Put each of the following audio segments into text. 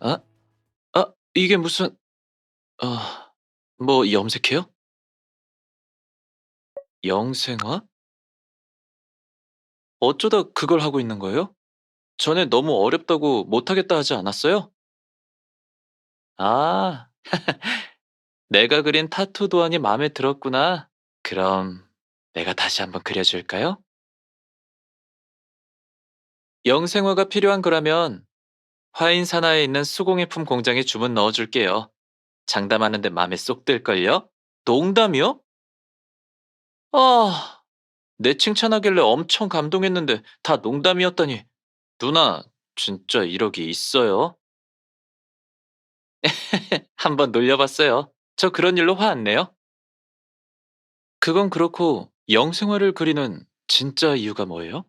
아? 아, 이게 무슨, 아, 뭐 염색해요? 영생화? 어쩌다 그걸 하고 있는 거예요? 전에 너무 어렵다고 못하겠다 하지 않았어요? 아, 내가 그린 타투 도안이 마음에 들었구나. 그럼 내가 다시 한번 그려줄까요? 영생화가 필요한 거라면 화인 산하에 있는 수공예품 공장에 주문 넣어줄게요. 장담하는데 마음에 쏙 들걸요? 농담이요? 아, 내 칭찬하길래 엄청 감동했는데 다 농담이었다니. 누나, 진짜 이력이 있어요? 한번 놀려봤어요. 저 그런 일로 화 안 내요? 그건 그렇고 영생화를 그리는 진짜 이유가 뭐예요?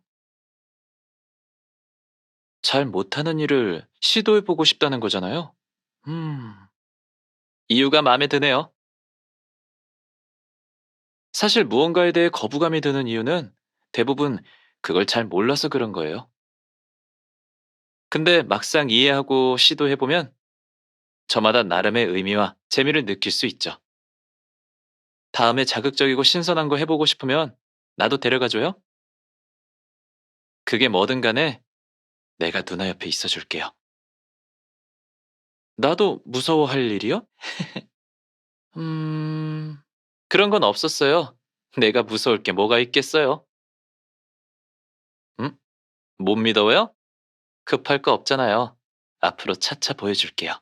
잘 못하는 일을 시도해보고 싶다는 거잖아요. 음, 이유가 마음에 드네요. 사실 무언가에 대해 거부감이 드는 이유는 대부분 그걸 잘 몰라서 그런 거예요. 근데 막상 이해하고 시도해보면 저마다 나름의 의미와 재미를 느낄 수 있죠. 다음에 자극적이고 신선한 거 해보고 싶으면 나도 데려가줘요. 그게 뭐든 간에 내가 누나 옆에 있어줄게요. 나도 무서워할 일이요? 음, 그런 건 없었어요. 내가 무서울 게 뭐가 있겠어요? 음? 못 믿어요? 급할 거 없잖아요. 앞으로 차차 보여줄게요.